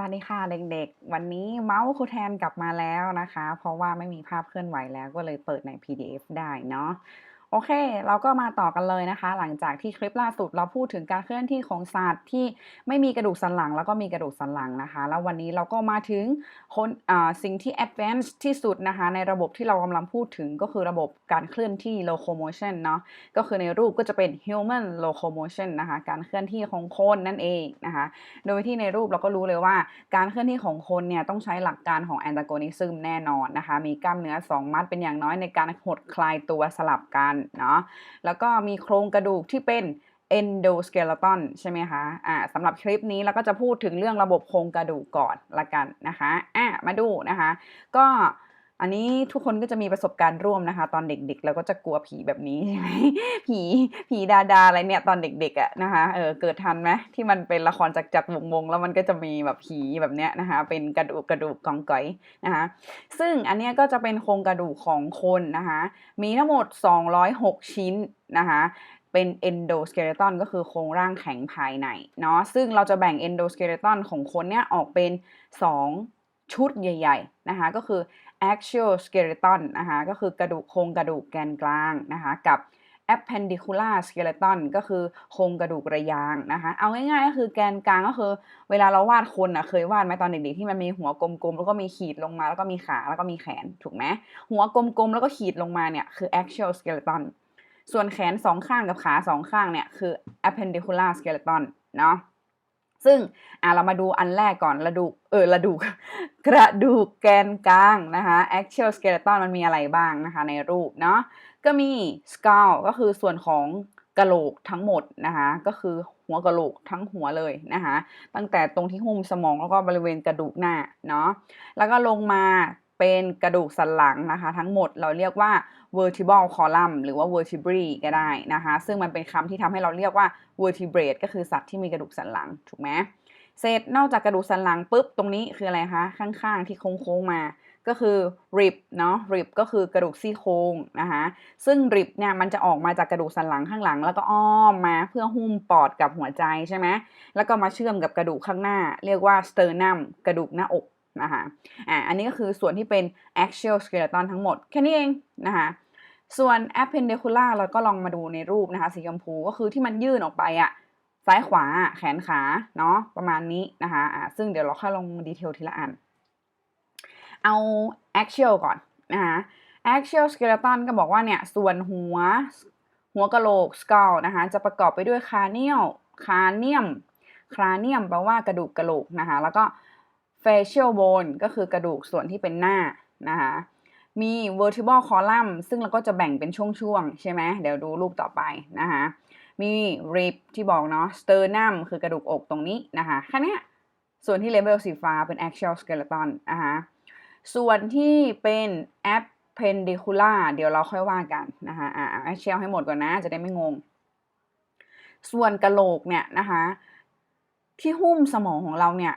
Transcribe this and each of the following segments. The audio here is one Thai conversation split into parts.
วัสดีค่ะเด็กๆ วันนี้เมาส์ครูแทนกลับมาแล้วนะคะ เพราะว่าไม่มีภาพเคลื่อนไหวแล้วก็เลยเปิดใน PDF ได้เนาะ โอเค เราก็มาต่อกันเลยนะคะ หลังจากที่คลิปล่าสุดเราพูดถึงการเคลื่อนที่ของสัตว์ที่ไม่มีกระดูกสันหลัง แล้วก็มีกระดูกสันหลังนะคะ แล้ววันนี้เราก็มาถึงคนสิ่งที่ advanced ที่สุดนะคะ ในระบบที่เรากำลังพูดถึงก็คือระบบการเคลื่อนที่ locomotion เนาะก็คือในรูปก็จะเป็น human locomotion นะคะ การเคลื่อนที่ของคนนั่นเองนะคะ โดยที่ในรูปเราก็รู้เลยว่า การเคลื่อนที่ของคนเนี่ยต้องใช้หลักการของ antagonism แน่นอนนะคะ มีกล้ามเนื้อ 2 มัดเป็นอย่างน้อยในการหดคลายตัวสลับกันเนาะแล้วก็มีโครงกระดูกที่เป็น endoskeleton ใช่ไหมคะอ่าสำหรับคลิปนี้เราก็จะพูดถึงเรื่องระบบโครงกระดูกก่อนละกันนะคะอะมาดูนะคะ ก็ อันนี้ทุกคนก็จะมีประสบการณ์ร่วมนะคะ ตอนเด็กๆ แล้วก็จะกลัวผีแบบนี้ใช่ไหมผีผีดาดาอะไรเนี่ยตอนเด็กๆอะ่ะนะคะเออเกิดทันไหมที่มันเป็นละครจากจักวงวงแล้วมันก็จะมีแบบผีแบบเนี้ยนะคะ เป็นกระดูกกระดูกกองก๋อยนะคะซึ่งอันเนี้ยก็จะเป็นโครงกระดูกของคนนะคะมีทั้งหมด 206 ชิ้นนะคะเป็น endoskeleton ก็คือโครงร่างแข็งภายในเนาะซึ่งเราจะแบ่ง endoskeleton ของคนเนี้ยออกเป็น 2 ชุดใหญ่ ๆ นะคะก็คือ axial skeleton นะคะก็คือกระดูกโครงกระดูกแกนกลางนะคะกับ appendicular skeleton ก็คือโครงกระดูกระยางนะคะเอาง่ายๆก็คือแกนกลางก็คือ เวลาเราวาดคนอะเคยวาดไหมตอนเด็กๆที่มันมีหัวกลมๆแล้วก็มีขีดลงมาแล้วก็มีขาแล้วก็มีแขนถูกไหมหัวกลมๆแล้วก็ขีดลงมาเนี่ยคือ axial skeleton ส่วนแขนสองข้างกับขาสองข้างเนี่ยคือ appendicular skeleton เนาะ ซึ่งอะเรามาดูอันแรกก่อนระดูกเออระดูกกระดูกแกนกลางนะคะ axial skeleton มันมีอะไรบ้างนะคะ ในรูปเนาะก็มี skull ก็คือส่วนของกะโหลกทั้งหมดนะคะก็คือหัวกะโหลกทั้งหัวเลยนะคะตั้งแต่ตรงที่หุ้มสมองแล้วก็บริเวณกระดูกหน้าเนาะแล้วก็ลงมา เป็นกระดูกสันหลังนะคะ ทั้งหมดเราเรียกว่า vertebral column หรือว่า vertebrae ก็ได้นะคะ ซึ่งมันเป็นคำที่ทำให้เราเรียกว่า vertebrate ก็คือสัตว์ที่มีกระดูกสันหลังถูกไหมเสร็จนอกจากกระดูกสันหลังปุ๊บตรงนี้คืออะไรคะ ข้างๆที่โค้งๆมาก็คือ rib เนาะ rib ก็คือกระดูกซี่โครงนะคะซึ่ง rib เนี่ยมันจะออกมาจากกระดูกสันหลังข้างหลัง แล้วก็อ้อมมาเพื่อหุ้มปอดกับหัวใจใช่ไหมแล้วก็มาเชื่อมกับกระดูกข้างหน้า เรียกว่า sternum กระดูกหน้าอก นะคะอ่าอันนี้ก็คือส่วนที่เป็น axial skeleton ทั้งหมด แค่นี้เองนะคะส่วน appendicular เราก็ลองมาดูในรูปนะคะสีชมพูก็คือที่มันยื่นออกไปอะซ้ายขวาแขนขาเนาะประมาณนี้นะคะอ่าซึ่งเดี๋ยวเราค่อยลงดีเทลทีละอัน เอา axial ก่อนนะคะ axial skeleton ก็บอกว่าเนี่ยส่วนหัวหัวกะโหลก skull นะคะจะประกอบไปด้วย cranial cranium cranium แปลว่ากระดูกกะโหลกนะคะแล้วก็ facial bone ก็คือกระดูกส่วนที่เป็นหน้านะคะมี vertebral column ซึ่งเราก็จะแบ่งเป็นช่วงๆ ใช่ไหมเดี๋ยวดูรูปต่อไปนะคะมี rib ที่บอกเนาะ sternum คือกระดูกอกตรงนี้นะคะแค่นี้ส่วนที่เลเบลสีฟ้าเป็น axial skeleton นะคะส่วนที่เป็น appendicular เดี๋ยวเราค่อยว่ากันนะคะอ่า axial ให้หมดก่อนนะ จะได้ไม่งง ส่วนกระโหลกเนี่ยนะคะที่หุ้มสมองของเราเนี่ย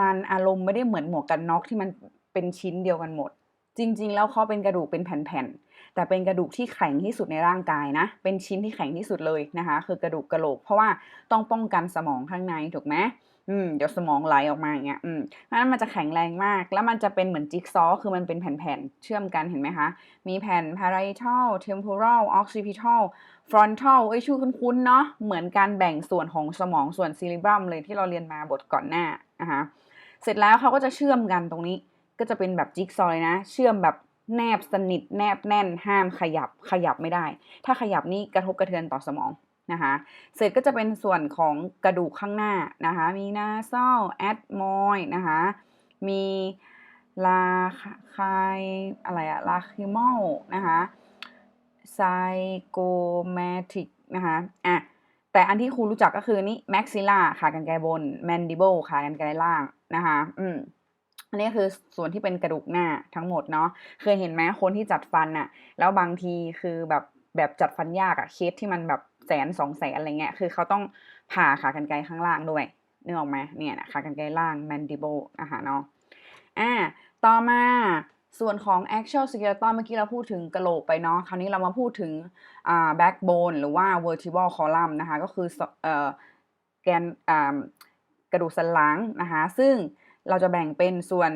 มันอารมณ์ไม่ได้เหมือนหมวกกันน็อกที่มันเป็นชิ้นเดียวกันหมด จริง ๆ แล้วเขาเป็นกระดูกเป็นแผ่นๆแต่เป็นกระดูกที่แข็งที่สุดในร่างกายนะ เป็นชิ้นที่แข็งที่สุดเลยนะคะ คือกระดูกกระโหลก เพราะว่าต้องป้องกันสมองข้างในถูกไหม อืมเดี๋ยวสมองไหลออกมาอย่างเงี้ยอืมเพราะนั้นมันจะแข็งแรงมาก แล้วมันจะเป็นเหมือนจิ๊กซอว์คือมันเป็นแผ่นๆเชื่อมกันเห็นไหมคะ มีแผ่น parietal temporal occipital frontal เอ้ยชื่อคุ้นๆเนาะเหมือนการแบ่งส่วนของสมองส่วน cerebrum เลยที่เราเรียนมาบทก่อนหน้านะคะเสร็จแล้วเขาก็จะเชื่อมกันตรงนี้ ก็จะเป็นแบบจิ๊กซอว์เลยนะ เชื่อมแบบแนบสนิทแนบแน่นห้ามขยับขยับไม่ได้ ถ้าขยับนี่กระทบกระเทือนต่อสมอง นะคะเสร็จก็จะเป็นส่วนของกระดูกข้างหน้านะคะมีนาซอลแอดมอยนะคะมีลาคายอะไรอะลาคิมอลนะคะไซโกแมติกนะคะอะแต่อันที่ครูรู้จักก็คือนี่แม็กซิล่าขากรรไกรบนแมนดิเบิลขากรรไกรล่างนะคะอืมอันนี้คือส่วนที่เป็นกระดูกหน้าทั้งหมดเนาะเคยเห็นไหมคนที่จัดฟันอะแล้วบางทีคือแบบแบบจัดฟันยากอะเคสที่มันแบบ สนสองแสนอะไรเงี้ยคือเขาต้องผ่าขากรรไกรข้างล่างด้วยนึกออกไหมเนี่ยนะขากรรไกรล่าง mandible นะคะเนาะอ่าต่อมาส่วนของ actual skeleton เมื่อกี้เราพูดถึงกระโหลกไปเนาะคราวนี้เรามาพูดถึงอ่า backbone หรือว่า vertebral column นะคะ ก็คือเอ่อแกนอ่ากระดูกสันหลังนะคะ ซึ่งเราจะแบ่งเป็นส่วน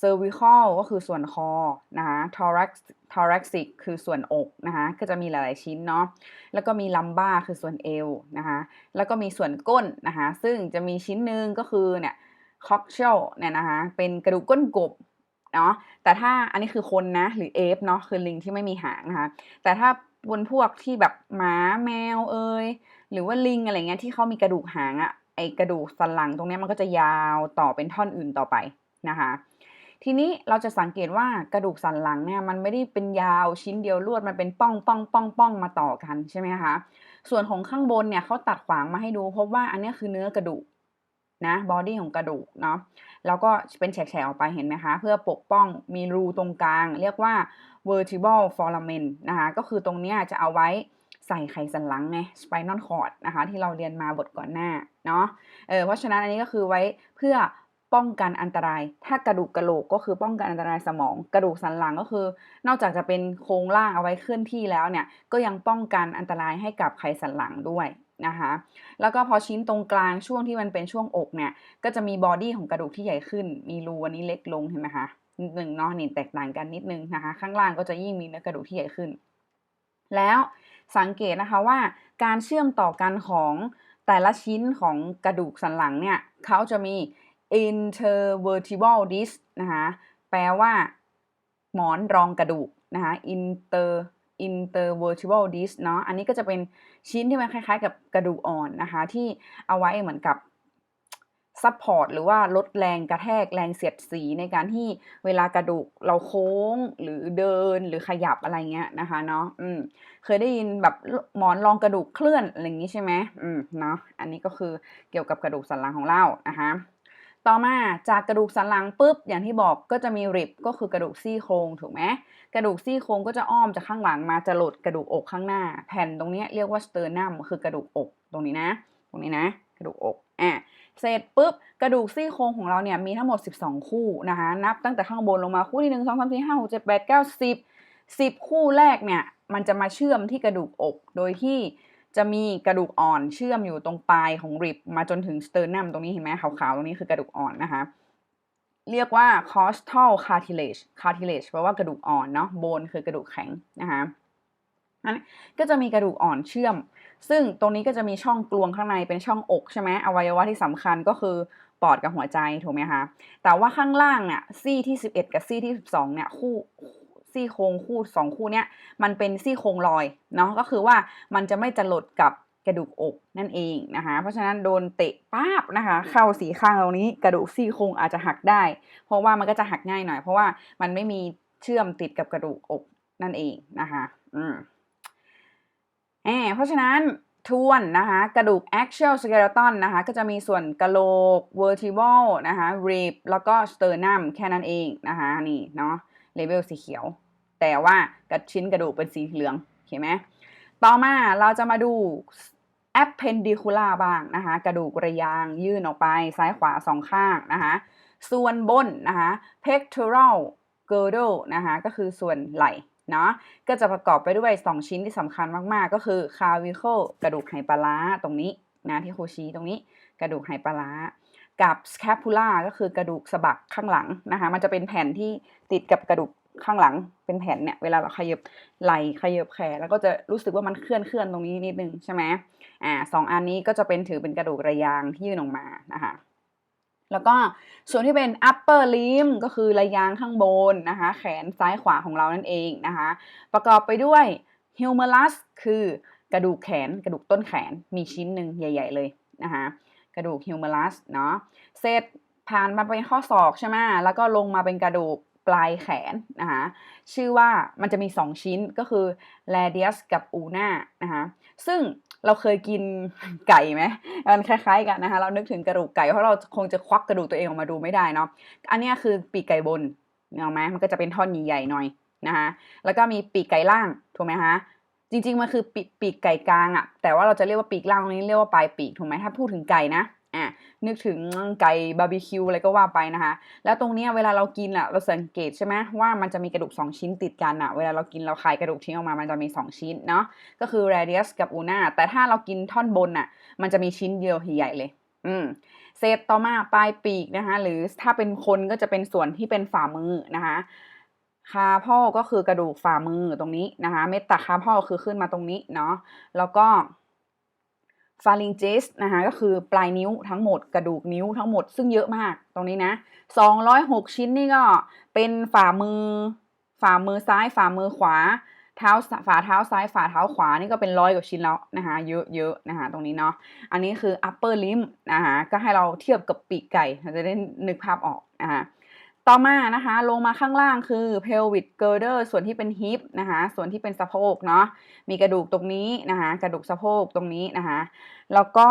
cervical ก็คือส่วนคอนะคะ thorax thoracic คือส่วนอกนะคะก็จะมีหลาย ๆ ชิ้นเนาะแล้วก็มี lumbar คือส่วนเอวนะคะแล้วก็มีส่วนก้นนะคะซึ่งจะมีชิ้นหนึ่งก็คือเนี่ย coxal เนี่ยนะคะเป็นกระดูกก้นกบเนาะแต่ถ้าอันนี้คือคนนะหรือเอฟเนาะคือลิงที่ไม่มีหางนะคะแต่ถ้าบนพวกที่แบบหมาแมวเอยหรือว่าลิงอะไรเงี้ยที่เขามีกระดูกหางอะไอกระดูกสันหลังตรงนี้มันก็จะยาวต่อเป็นท่อนอื่นต่อไปนะคะ ทีนี้เราจะสังเกตว่ากระดูกสันหลังเนี่ยมันไม่ได้เป็นยาวชิ้นเดียวลวดมันเป็นป้องป้องป้องป้องมาต่อกันใช่ไหมคะส่วนของข้างบนเนี่ยเขาตัดขวางมาให้ดูพบว่าอันนี้คือเนื้อกระดูกนะบอดี้ของกระดูกเนาะแล้วก็เป็นแฉกๆออกไปเห็นไหมคะ เพื่อปกป้องมีรูตรงกลาง เรียกว่า vertebral foramen นะคะก็คือตรงนี้จะเอาไว้ใส่ไขสันหลังไง spinal cord นะคะ ที่เราเรียนมาบทก่อนหน้าเนาะเออเพราะฉะนั้นอันนี้ก็คือไว้เพื่อ ป้องกันอันตราย ถ้ากระดูกกระโหลกก็คือป้องกันอันตรายสมอง กระดูกสันหลังก็คือ นอกจากจะเป็นโครงล่างเอาไว้เคลื่อนที่แล้วเนี่ย ก็ยังป้องกันอันตรายให้กับไขสันหลังด้วยนะคะแล้วก็พอชิ้นตรงกลางช่วงที่มันเป็นช่วงอกเนี่ย ก็จะมีบอดี้ของกระดูกที่ใหญ่ขึ้น มีรูอันนี้เล็กลงเห็นไหมคะนิดนึงเนาะนี่แตกต่างกันนิดนึงนะคะ ข้างล่างก็จะยิ่งมีเนื้อกระดูกที่ใหญ่ขึ้น แล้วสังเกตนะคะว่าการเชื่อมต่อกันของแต่ละชิ้นของกระดูกสันหลังเนี่ยเขาจะมี intervertebral disc นะคะแปลว่า หมอนรองกระดูกนะคะ inter intervertebral disc เนาะอันนี้ก็จะเป็นชิ้นที่มันคล้ายๆ กับกระดูกอ่อนนะคะ ที่เอาไว้เหมือนกับซัพพอร์ตหรือว่าลดแรงกระแทกแรงเสียดสีในการที่เวลากระดูกเราโค้งหรือเดินหรือขยับอะไรเงี้ยนะคะเนาะอืมเคยได้ยินแบบหมอนรองกระดูกเคลื่อนอะไรอย่างนี้ใช่ไหมอืมเนาะอันนี้ก็คือเกี่ยวกับกระดูกสันหลังของเรานะคะ ต่อมาจากกระดูกสันหลังปุ๊บอย่างที่บอกก็จะมีริบก็คือกระดูกซี่โครงถูกไหมกระดูกซี่โครงก็จะอ้อมจากข้างหลังมาจะหลดกระดูกอกข้างหน้า แผ่นตรงนี้เรียกว่าสเตอร์นัมคือกระดูกอกตรงนี้นะ ตรงนี้นะ กระดูกอกอะเสร็จปุ๊บกระดูกซี่โครงของเราเนี่ยมีทั้งหมด 12 คู่นะคะนับตั้งแต่ข้างบนลงมาคู่ที่ 1 2 3 4 5 6 7 8 9 10 10 คู่แรกเนี่ยมันจะมาเชื่อมที่กระดูกอกโดยที่ จะมีกระดูกอ่อนเชื่อมอยู่ตรงปลายของริบมาจนถึงสเตอร์นัมตรงนี้เห็นไหมขาวๆตรงนี้คือกระดูกอ่อนนะคะเรียกว่า costal cartilage cartilage แปลว่ากระดูกอ่อนเนาะ bone คือกระดูกแข็งนะคะนั้นก็จะมีกระดูกอ่อนเชื่อม ซึ่งตรงนี้ก็จะมีช่องกลวงข้างในเป็นช่องอกใช่ไหมอวัยวะที่สำคัญก็คือปอดกับหัวใจถูกไหมคะ แต่ว่าข้างล่างเนี่ยซี่ที่ 11 กับซี่ที่ 12เนี่ยคู่ ซี่โครงคู่สองคู่เนี้ยมันเป็นซี่โครงลอยเนาะก็คือว่ามันจะไม่จะหลดกับกระดูกอกนั่นเองนะคะ เพราะฉะนั้นโดนเตะป้าบนะคะ เข้าสีข้างตรงนี้กระดูกซี่โครงอาจจะหักได้ เพราะว่ามันก็จะหักง่ายหน่อยเพราะว่ามันไม่มีเชื่อมติดกับกระดูกอกนั่นเองนะคะอืมแอเพราะฉะนั้นทวนนะคะกระดูก axial skeleton นะคะก็จะมีส่วนกะโหลก vertebral นะคะ rib แล้วก็ sternum แค่นั้นเองนะคะนี่เนาะเลเวลสีเขียว แต่ว่ากระชิ้นกระดูกเป็นสีเหลืองเห็นไหมต่อมาเราจะมาดู appendicular บ้างนะคะ กระดูกระยางยื่นออกไปซ้ายขวาสองข้างนะคะส่วนบนนะคะ pectoral girdle นะคะก็คือส่วนไหล่เนาะก็จะประกอบไปด้วย 2 ชิ้นที่สำคัญมาก ๆ ก็คือ clavicle กระดูกไหปลาร้าตรงนี้นะที่ครูชี้ตรงนี้กระดูกไหปลาร้ากับ scapula ก็คือกระดูกสะบักข้างหลังนะคะ มันจะเป็นแผ่นที่ติดกับกระดูก ข้างหลังเป็นแผ่นเนี่ยเวลาเราขยับไหล่ขยับแขนแล้วก็จะรู้สึกว่ามันเคลื่อนเคลื่อนตรงนี้นิดนึงใช่ไหมอ่าสองอันนี้ก็จะเป็นถือเป็นกระดูกระยางที่ยื่นออกมานะคะแล้วก็ส่วนที่เป็น upper limb ก็คือระยางข้างบนนะคะ แขนซ้ายขวาของเรานั่นเองนะคะ ประกอบไปด้วย humerus คือกระดูกแขน กระดูกต้นแขนมีชิ้นหนึ่งใหญ่ ๆ เลยนะคะกระดูก humerus เนาะเสร็จผ่านมาเป็นข้อศอกใช่ไหมแล้วก็ลงมาเป็นกระดูก ปลายแขนนะคะชื่อว่ามันจะมี 2 ชิ้นก็คือ radius กับ ulna นะคะซึ่งเราเคยกินไก่ไหมมันคล้ายๆกันนะคะเรานึกถึงกระดูกไก่เพราะเราคงจะควักกระดูกตัวเองออกมาดูไม่ได้เนาะอันนี้คือปีกไก่บนเห็นไหมมันก็จะเป็นท่อนใหญ่ๆหน่อยนะคะแล้วก็มีปีกไก่ล่างถูกไหมคะจริงๆมันคือปีกไก่กลางอะแต่ว่าเราจะเรียกว่าปีกล่างตรงนี้เรียกว่าปลายปีกถูกไหมถ้าพูดถึงไก่นะ อะนึกถึงไก่บาร์บีคิวอะไรก็ว่าไปนะคะ แล้วตรงนี้เวลาเรากินอะเราสังเกตใช่ไหมว่ามันจะมีกระดูก 2 ชิ้นติดกันอะเวลาเรากินเราคายกระดูกทิ้งออกมา มันจะมี 2 ชิ้นเนาะ ก็คือ radius กับ ulna แต่ถ้าเรากินท่อนบนอะมันจะมีชิ้นเดียวใหญ่เลย อืมเศษต่อมาปลายปีกนะคะ หรือถ้าเป็นคนก็จะเป็นส่วนที่เป็นฝ่ามือนะคะคาพ่อก็คือกระดูกฝ่ามือตรงนี้นะคะ เมตาคาพ่อคือขึ้นมาตรงนี้เนาะ แล้วก็ ฟาริงเจสนะคะก็คือปลายนิ้วทั้งหมดกระดูกนิ้วทั้งหมดซึ่งเยอะมากตรงนี้นะ 206 ชิ้นนี่ก็เป็นฝ่ามือ ฝ่ามือซ้าย ฝ่ามือขวา เท้าฝ่าเท้าซ้าย ฝ่าเท้าขวานี่ก็เป็นร้อยกว่าชิ้นแล้วนะคะเยอะๆนะคะตรงนี้เนาะอันนี้คือ upper limb นะคะก็ให้เราเทียบกับปีกไก่เราจะได้นึกภาพออกนะคะ ต่อมานะคะลงมาข้างล่างคือ pelvic girder ส่วนที่เป็น hip นะคะส่วนที่เป็นสะโพกเนาะมีกระดูกตรงนี้นะคะกระดูกสะโพกตรงนี้นะคะแล้วก็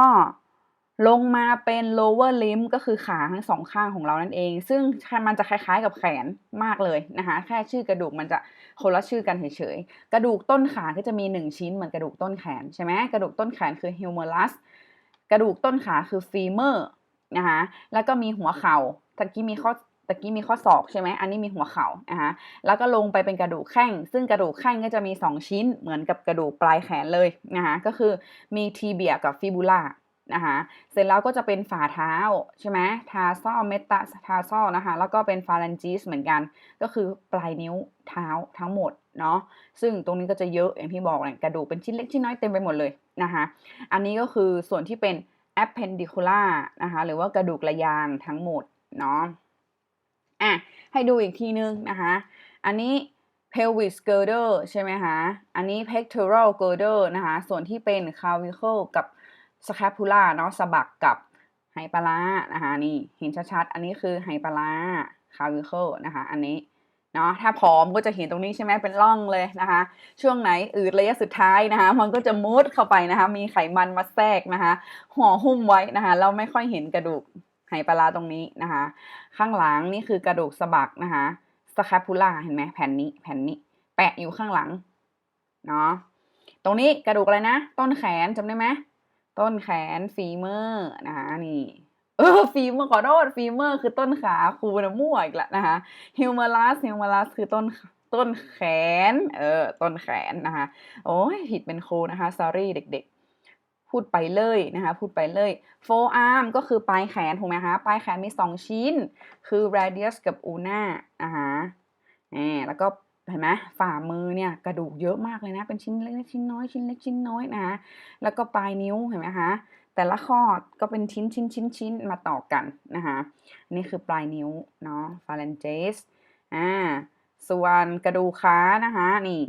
ลงมาเป็น lower limb ก็คือขาทั้งสองข้างของเรานั่นเอง ซึ่งมันจะคล้ายๆกับแขนมากเลยนะคะ แค่ชื่อกระดูกมันจะคนละชื่อกันเฉยๆ กระดูกต้นขาก็จะมี 1 ชิ้นเหมือนกระดูกต้นแขนใช่ไหมกระดูกต้นแขนคือ humerus กระดูกต้นขาคือ femur นะคะแล้วก็มีหัวเข่าตะกี้มีข้อ ตะกี้มีข้อศอกใช่ไหมอันนี้มีหัวเข่านะคะแล้วก็ลงไปเป็นกระดูกแข้ง ซึ่งกระดูกแข้งก็จะมี 2 ชิ้นเหมือนกับกระดูกปลายแขนเลยนะคะก็คือมีทีเบียกับฟิบูล่านะคะเสร็จแล้วก็จะเป็นฝ่าเท้าใช่ไหมทาซอเมตาทาซอนะคะ แล้วก็เป็นฟาลันจิสเหมือนกัน ก็คือปลายนิ้วเท้าทั้งหมดเนาะ ซึ่งตรงนี้ก็จะเยอะอย่างที่บอกเลยกระดูกเป็นชิ้นเล็กชิ้นน้อยเต็มไปหมดเลยนะคะ อันนี้ก็คือส่วนที่เป็น appendicular นะคะ หรือว่ากระดูกระยางทั้งหมดเนาะ อะให้ดูอีกทีนึงนะคะ อันนี้ pelvis girder ใช่ไหมคะอันนี้ pectoral girder นะคะ ส่วนที่เป็น clavicle กับ scapula เนาะสะบักกับไฮปาลานะคะนี่เห็นชัดๆ อันนี้คือไฮปาลา clavicle นะคะ อันนี้เนาะถ้าผอมก็จะเห็นตรงนี้ใช่ไหมเป็นร่องเลยนะคะ ช่วงไหนอืดระยะสุดท้ายนะคะ มันก็จะมุดเข้าไปนะคะ มีไขมันมาแทรกนะคะ ห่อหุ้มไว้นะคะ เราไม่ค่อยเห็นกระดูก ไหปลาตรงนี้นะคะ ข้างหลังนี่คือกระดูกสะบักนะคะสแคปูล่าเห็นไหมแผ่นนี้แผ่นนี้ แปะอยู่ข้างหลังเนาะตรงนี้กระดูกอะไรนะ ต้นแขนจำได้ไหมต้นแขนฟีเมอร์นะคะนี่เออฟีเมอร์ขอโทษฟีเมอร์คือต้นขาครูนะมั่วอีกล้วนะคะฮิวเมอรัสฮิวเมอรัสคือต้นต้นแขน เออ ต้นแขนนะคะ โอ้ยผิดเป็นครูนะคะ sorry เด็กๆ พูดไปเลยนะคะพูดไปเลย forearm ก็คือปลายแขนถูกไหมคะปลายแขนมี 2 ชิ้น คือ radius กับ ulna นะคะนี่แล้วก็เห็นไหมฝ่ามือเนี่ยกระดูกเยอะมากเลยนะ เป็นชิ้นเล็กชิ้นน้อยชิ้นเล็กชิ้นน้อยนะคะแล้วก็ปลายนิ้วเห็นไหมคะแต่ละข้อก็เป็นชิ้นชิ้นชิ้นชิ้นมาต่อกันนะคะนี่คือปลายนิ้วเนาะ phalanges อ่าส่วนกระดูกขานะคะนี่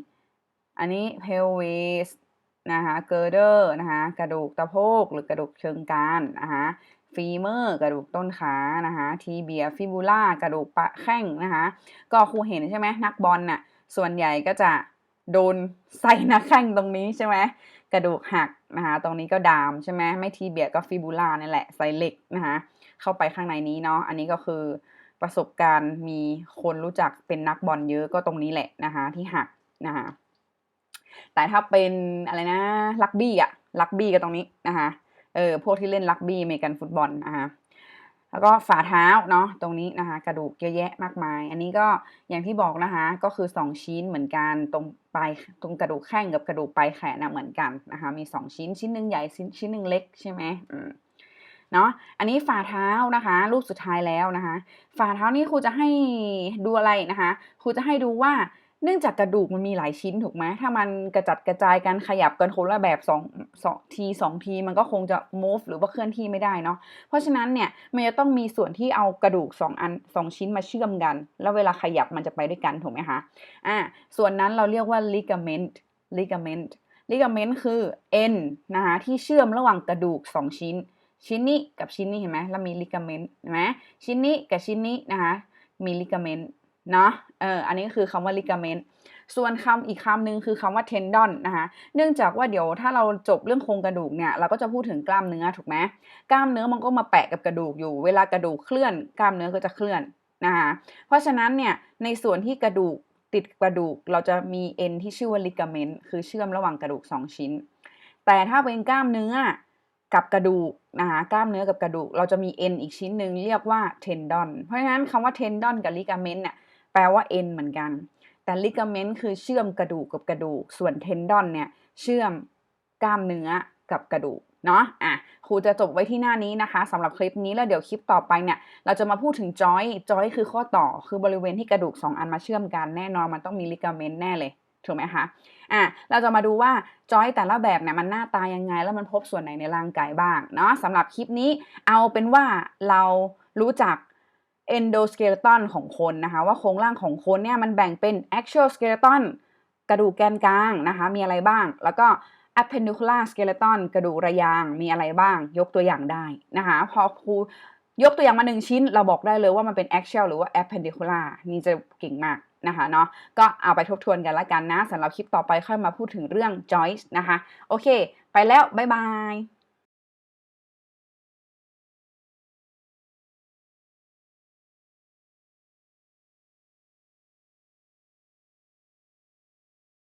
อันนี้ pelvis นะคะเกอร์เดอร์นะคะกระดูกตะโพกหรือกระดูกเชิงกรานนะคะฟีเมอร์กระดูกต้นขานะคะทีเบียฟิบูล่ากระดูกปะแข้งนะคะก็ครูเห็นใช่ไหมนักบอลน่ะส่วนใหญ่ก็จะโดนใส่นักแข้งตรงนี้ใช่ไหมกระดูกหักนะคะตรงนี้ก็ดามใช่ไหมไม่ทีเบียก็ฟิบูล่านี่แหละใส่เหล็กนะคะเข้าไปข้างในนี้เนาะอันนี้ก็คือประสบการณ์มีคนรู้จักเป็นนักบอลเยอะก็ตรงนี้แหละนะคะที่หักนะคะ แต่ถ้าเป็นอะไรนะลักบี้อะลักบี้ก็ตรงนี้นะคะเออพวกที่เล่นลักบี้เมกันฟุตบอลนะคะแล้วก็ฝ่าเท้าเนาะตรงนี้นะคะ กระดูกเยอะแยะมากมาย อันนี้ก็อย่างที่บอกนะคะ ก็คือ 2 ชิ้นเหมือนกันตรงปลายตรงกระดูกแข้งกับกระดูกปลายแขนนะเหมือนกันนะคะ มี 2 ชิ้นชิ้นหนึ่งใหญ่ชิ้นชิ้นหนึ่งเล็กใช่ไหมอืมเนาะอันนี้ฝ่าเท้านะคะ รูปสุดท้ายแล้วนะคะ ฝ่าเท้านี่ครูจะให้ดูอะไรนะคะ ครูจะให้ดูว่า เนื่องจากกระดูกมันมีหลายชิ้นถูกไหมถ้ามันกระจัดกระจายกันขยับกันคนละแบบสองสองทีสองทีมันก็คงจะ move หรือว่าเคลื่อนที่ไม่ได้เนาะเพราะฉะนั้นเนี่ยมันจะต้องมีส่วนที่เอากระดูกสองอันสองชิ้นมาเชื่อมกัน แล้วเวลาขยับมันจะไปด้วยกันถูกไหมคะอ่าส่วนนั้นเราเรียกว่า ligament ligament ligament คือเอ็นนะคะที่เชื่อมระหว่างกระดูกสองชิ้น ชิ้นนี้กับชิ้นนี้เห็นไหมแล้วมี ligament เห็นไหมชิ้นนี้กับชิ้นนี้นะคะมี ligament เนาะเอออันนี้คือคำว่า ligament ส่วนคำอีกคำหนึ่งคือคำว่า tendon นะคะ เนื่องจากว่าเดี๋ยวถ้าเราจบเรื่องโครงกระดูกเนี่ยเราก็จะพูดถึงกล้ามเนื้อถูกไหมกล้ามเนื้อมันก็มาแปะกับกระดูกอยู่ เวลากระดูกเคลื่อน กล้ามเนื้อก็จะเคลื่อนนะคะเพราะฉะนั้นเนี่ยในส่วนที่กระดูกติดกระดูกเราจะมีเอ็นที่ชื่อว่า ligament คือเชื่อมระหว่างกระดูก 2 ชิ้น แต่ถ้าเป็นกล้ามเนื้อกับกระดูกนะคะกล้ามเนื้อกับกระดูก เราจะมีเอ็นอีกชิ้นหนึ่งเรียกว่า tendon เพราะฉะนั้นคำว่า tendon กับ ligament เนี่ย แปลว่าเอ็นเหมือนกัน แต่ลิกาเมนต์คือเชื่อมกระดูกกับกระดูก ส่วนเทนดอนเนี่ยเชื่อมกล้ามเนื้อกับกระดูกเนาะอะครูจะจบไว้ที่หน้านี้นะคะสำหรับคลิปนี้แล้วเดี๋ยวคลิปต่อไปเนี่ย เราจะมาพูดถึงจอยจอยคือข้อต่อคือบริเวณที่กระดูก 2 อันมาเชื่อมกันแน่นอนมันต้องมีลิกาเมนต์แน่เลยถูกไหมคะอะเราจะมาดูว่าจอยแต่ละแบบเนี่ยมันหน้าตายังไง แล้วมันพบส่วนไหนในร่างกายบ้างเนาะสำหรับคลิปนี้เอาเป็นว่าเรารู้จัก endoskeleton ของคนนะคะว่าโครงร่างของคนเนี่ยมันแบ่งเป็น axial skeleton กระดูกแกนกลางนะคะมีอะไรบ้าง แล้วก็ appendicular skeleton กระดูกระยางมีอะไรบ้าง ยกตัวอย่างได้นะคะพอครูยกตัวอย่างมาหนึ่งชิ้น เราบอกได้เลยว่ามันเป็น axial หรือว่า appendicular นี่จะเก่งมากนะคะเนาะก็เอาไปทบทวนกันละกันนะสำหรับคลิปต่อไปค่อยมาพูดถึงเรื่อง joints นะคะ โอเค ไปแล้ว บ๊ายบาย